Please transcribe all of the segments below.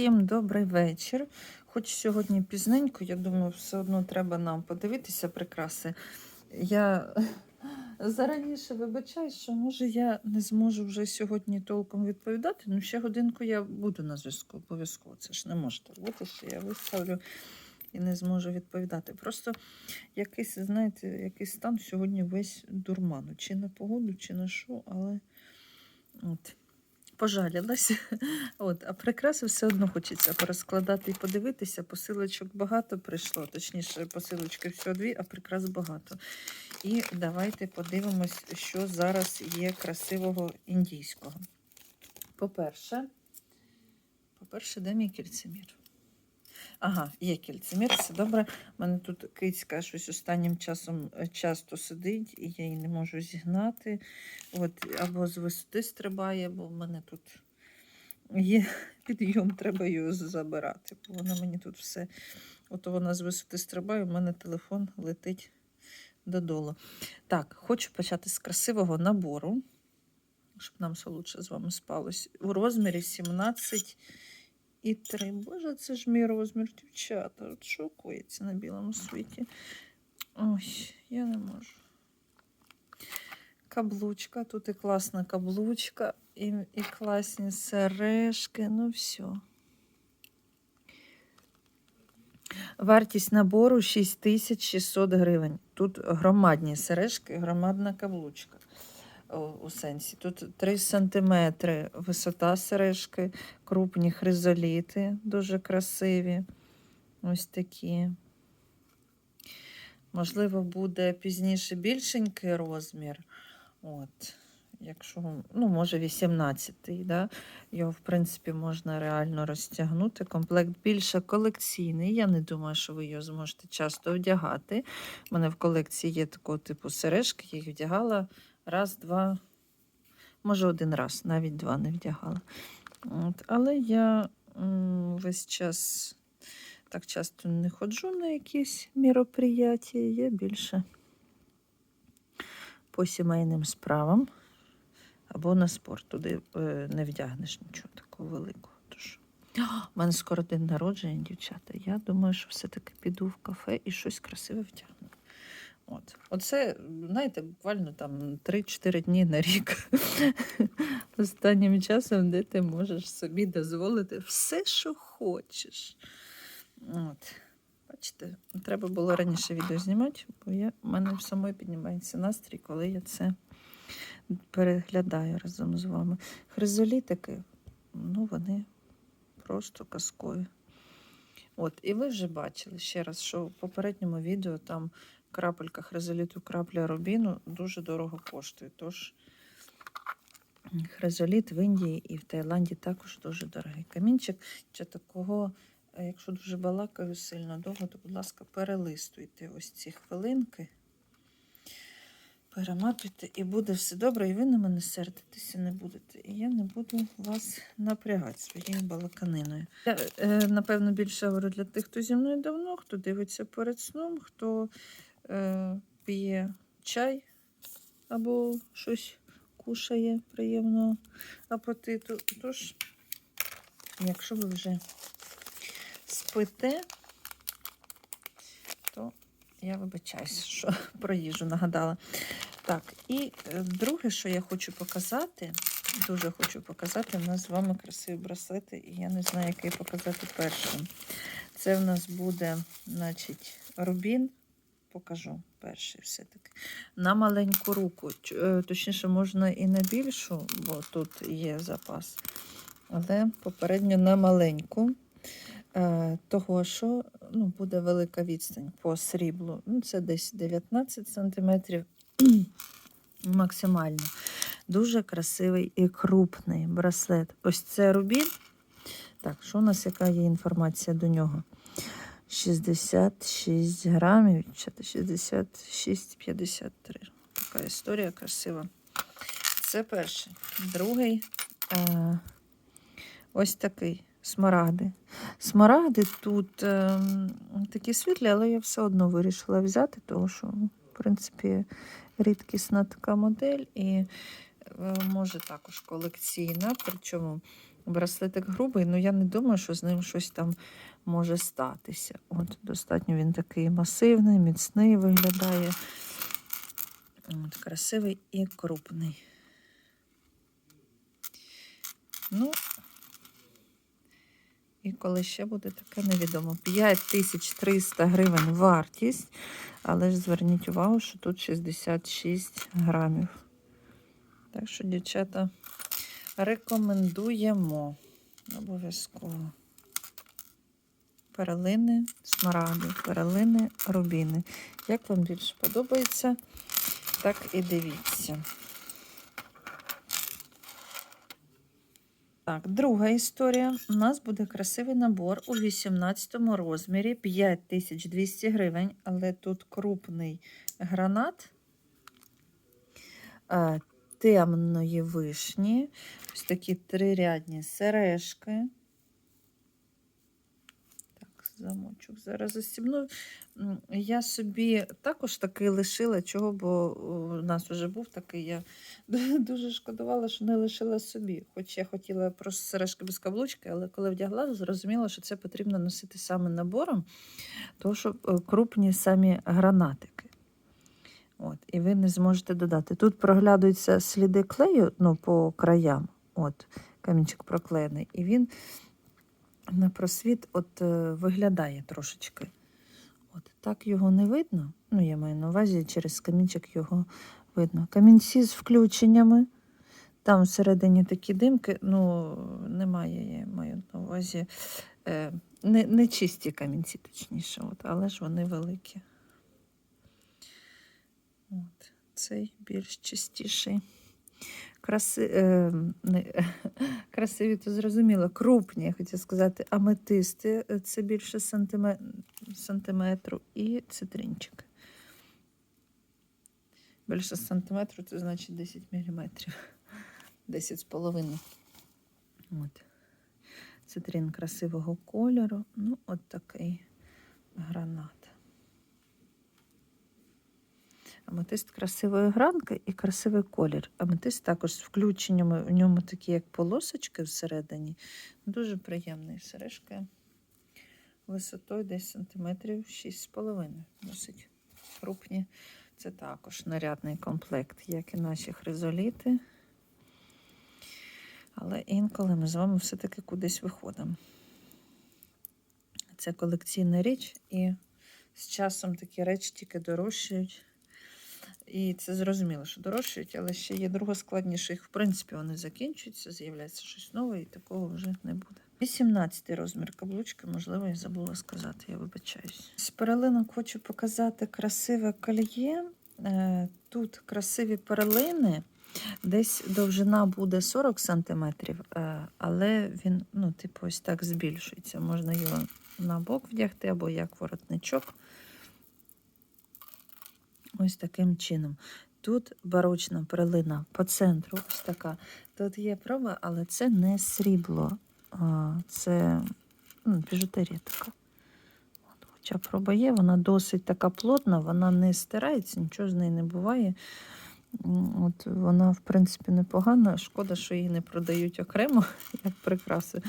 Всім добрий вечір. Хоч сьогодні пізненько, я думаю, все одно треба нам подивитися прикраси. Я зараніше вибачаю, що може я не зможу вже сьогодні толком відповідати. Ну, ще годинку я буду на зв'язку обов'язково. Це ж не може так бути, що я виставлю і не зможу відповідати. Просто якийсь, знаєте, якийсь стан сьогодні весь дурману. Чи на погоду, чи на що, але от. Пожалілась. От, а прикраси все одно хочеться порозкладати і подивитися. Посилочок багато прийшло, точніше, посилочки всього дві, а прикрас багато. І давайте подивимось, що зараз є красивого індійського. По-перше, по-перше, де мій кільцемір? Ага, є кільцемір, все добре. У мене тут кицька щось останнім часом е, часто сидить, і я її не можу зігнати. От, або з висоти стрибає, бо в мене тут є підйом, треба її забирати. Бо вона мені тут все. От вона з висоти стрибає, у мене телефон летить додолу. Так, хочу почати з красивого набору, щоб нам все лучше з вами спалось. У розмірі 17 і 3. Боже, це ж мій розмір, дівчата. От що коїться на білому світі. Ой, я не можу. Каблучка, тут і класна каблучка, і, і класні сережки, ну все. Вартість набору 6600 гривень. Тут громадні сережки, громадна каблучка. О, у сенсі. Тут 3 см висота сережки, крупні хризоліти, дуже красиві. Ось такі. Можливо, буде пізніше більшенький розмір. От, якщо, ну, може, 18-й, да? його, в принципі, можна реально розтягнути. Комплект більше колекційний. Я не думаю, що ви його зможете часто вдягати. У мене в колекції є такого типу сережки, я їх вдягала раз, два, може, один раз, навіть два не вдягала. От, але я весь час так часто не ходжу на якісь мероприяття, я більше по сімейним справам або на спорт. Туди е, не вдягнеш нічого такого великого. Тож. У мене скоро день народження, дівчата. Я думаю, що все-таки піду в кафе і щось красиве втягну. От. Оце, знаєте, буквально там 3-4 дні на рік. Останнім часом, де ти можеш собі дозволити все, що хочеш. От. Бачите, треба було раніше відео знімати, бо я, в мене в самої піднімається настрій, коли я це переглядаю разом з вами. Хризолітики, ну, вони просто казкові. От, і ви вже бачили ще раз, що в попередньому відео там крапелька хризоліту, крапля рубіну дуже дорого коштує. Тож хризоліт в Індії і в Таїланді також дуже дорогий. Камінчик чи такого, е, якщо дуже балакаю сильно довго, то, будь ласка, перелистуйте ось ці хвилинки. Перематуйте, і буде все добре, і ви на мене сердитися не будете. І я не буду вас напрягати своєю балаканиною. Я, е, напевно, більше говорю для тих, хто зі мною давно, хто дивиться перед сном, хто е, п'є чай або щось кушає приємного апетиту. Тож, якщо ви вже спите, то я вибачаюся, що про їжу нагадала. Так, і е, друге, що я хочу показати, дуже хочу показати, у нас з вами красиві браслети, і я не знаю, який показати першим. Це в нас буде, значить, рубін. Покажу перший все-таки. На маленьку руку. Е, Точніше, можна і на більшу, бо тут є запас. Але попередньо на маленьку. Е, Того, що ну, буде велика відстань по сріблу. Ну, це десь 19 см максимально. Дуже красивий і крупний браслет. Ось це рубін. Так, що у нас, яка є інформація до нього? 66 грамів, чи 66,53. Така історія красива. Це перший. Другий е, ось такий смарагди. Смарагди тут е, такі світлі, але я все одно вирішила взяти, тому що, в принципі, рідкісна така модель і е, може також колекційна. Причому Браслетик грубий, але я не думаю, що з ним щось там може статися. От, достатньо він такий масивний, міцний виглядає. От, красивий і крупний. Ну, і коли ще буде таке невідомо. 5300 гривень вартість, але ж зверніть увагу, що тут 66 грамів. Так що, дівчата, рекомендуємо обов'язково. Перелини, смаради, перелини, рубіни. Як вам більше подобається, так і дивіться. Так, друга історія. У нас буде красивий набор у 18 розмірі 5200 гривень, але тут крупний гранат темної вишні. Ось такі трирядні сережки. Замочок зараз застібну. Я собі також такий лишила, чого, бо у нас вже був такий. Я дуже шкодувала, що не лишила собі. Хоч я хотіла просто сережки без каблучки, але коли вдягла, зрозуміла, що це потрібно носити саме набором, тому що е, крупні самі гранатики. От, і ви не зможете додати. Тут проглядуються сліди клею ну, по краям. От, камінчик проклеєний, і він на просвіт от, е, виглядає трошечки. От, так його не видно. Ну, я маю на увазі, через камінчик його видно. Камінці з включеннями. Там всередині такі димки, ну, немає, я маю на увазі. Е, не, не чисті камінці, точніше, от, але ж вони великі. От, цей більш чистіший. Краси, е, не, красиві, то зрозуміло, крупні, я хотіла сказати, аметисти е, це більше сантиме, сантиметру, і цитринчик. Більше сантиметру, це значить 10 міліметрів. 10 з половиною. Цитрин красивого кольору. Ну, от такий гранат. Аметист красивої гранки і красивий колір. Аметист також з включеннями, в ньому такі, як полосочки всередині. Дуже приємний сережки. Висотою десь сантиметрів 6,5. Досить крупні. Це також нарядний комплект, як і наші хризоліти. Але інколи ми з вами все-таки кудись виходимо. Це колекційна річ, і з часом такі речі тільки дорожчають. І це зрозуміло, що дорожчають, але ще є друга складніше. Їх, в принципі, вони закінчуються, з'являється щось нове, і такого вже не буде. 18 розмір каблучки, можливо, я забула сказати, я вибачаюсь. З перелинок хочу показати красиве кольє. Е, Тут красиві перлини. Десь довжина буде 40 см, але він, ну, типу, ось так збільшується. Можна його на бок вдягти або як воротничок. Ось таким чином. Тут барочна перлина по центру, ось така. Тут є проба, але це не срібло, це ну, біжутерія така. Хоча проба є, вона досить така плотна, вона не стирається, нічого з неї не буває. От Вона, в принципі, непогана. Шкода, що її не продають окремо, як прикраси.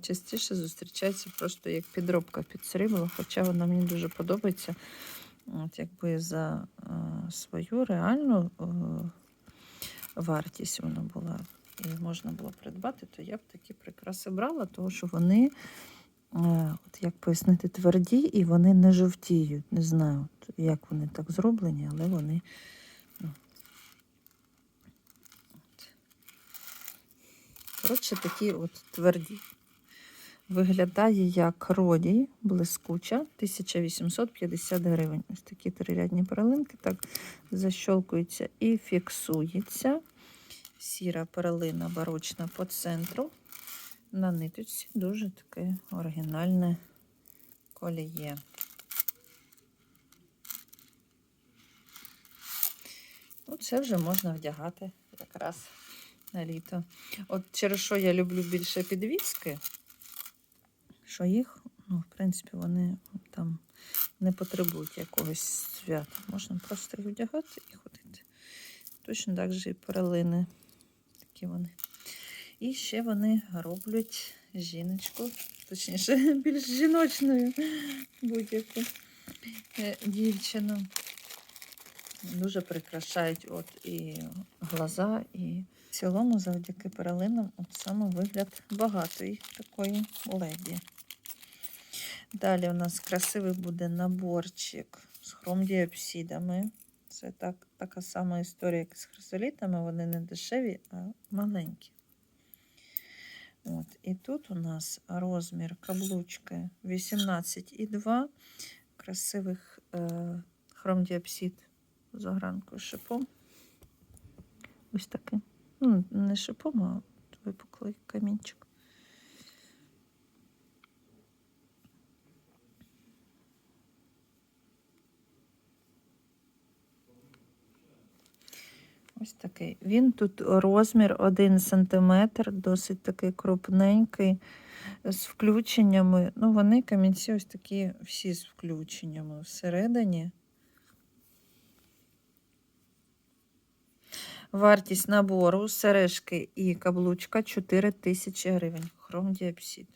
Частіше зустрічається просто як підробка під срібло, хоча вона мені дуже подобається. От Якби за е, свою реальну е, вартість вона була і можна було придбати, то я б такі прикраси брала, тому що вони, е, от як пояснити, тверді і вони не жовтіють. Не знаю, як вони так зроблені, але вони. ну. Коротше, такі от тверді. Виглядає як родій, блискуча, 1850 гривень. Ось такі трирядні перлинки так защолкуються і фіксується. Сіра перлина барочна по центру. На ниточці дуже таке оригінальне коліє. Ну, це вже можна вдягати якраз на літо. От через що я люблю більше підвіски, що їх, ну, в принципі, вони там не потребують якогось свята. Можна просто їх вдягати і ходити. Точно так же і перелини. Такі вони. І ще вони роблять жіночку, точніше, більш жіночною будь-яку е, дівчину. Дуже прикрашають от і глаза, і в цілому, завдяки перелинам, от саме вигляд багатої такої леді. Далі у нас красивий буде наборчик з хромдіопсидами. Це так, така сама історія, як з хризолітами. Вони не дешеві, а маленькі. От. І тут у нас розмір каблучки 18,2 красивих е, хромдіопсид з огранкою шипом. Ось такий. Ну, не шипом, а випуклий камінчик. Ось такий. Він тут розмір 1 см, досить такий крупненький, з включеннями. Ну, вони камінці ось такі всі з включеннями всередині. Вартість набору сережки і каблучка 4 тисячі гривень. Хромдіапсид.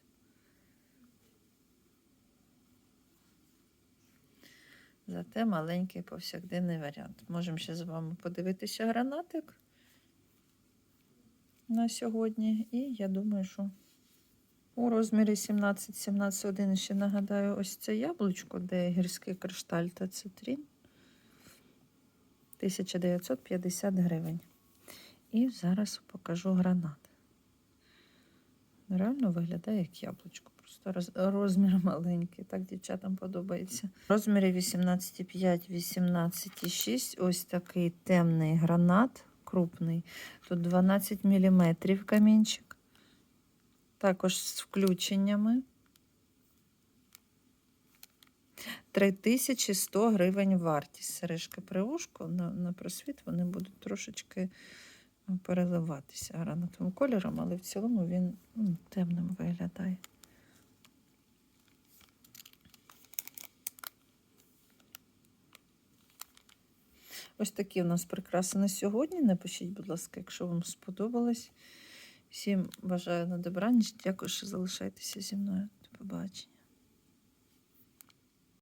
Зате маленький повсякденний варіант. Можемо ще з вами подивитися гранатик на сьогодні. І я думаю, що у розмірі 17-17,1 ще нагадаю, ось це яблучко, де гірський кришталь та цитрін. 1950 гривень. І зараз покажу гранат. Реально виглядає як яблучко. Просто роз- розмір маленький. Так дівчатам подобається. В розмірі 18,5, 18,6. Ось такий темний гранат, крупний. Тут 12 мм камінчик. Також з включеннями. 3100 гривень вартість. Сережка при ушку на, на просвіт вони будуть трошечки е, переливатися гранатовим кольором, але в цілому він м, темним виглядає. Ось такі у нас прикраси на сьогодні. Напишіть, будь ласка, якщо вам сподобалось. Всім бажаю на добраніч. Дякую, що залишаєтеся зі мною. До побачення.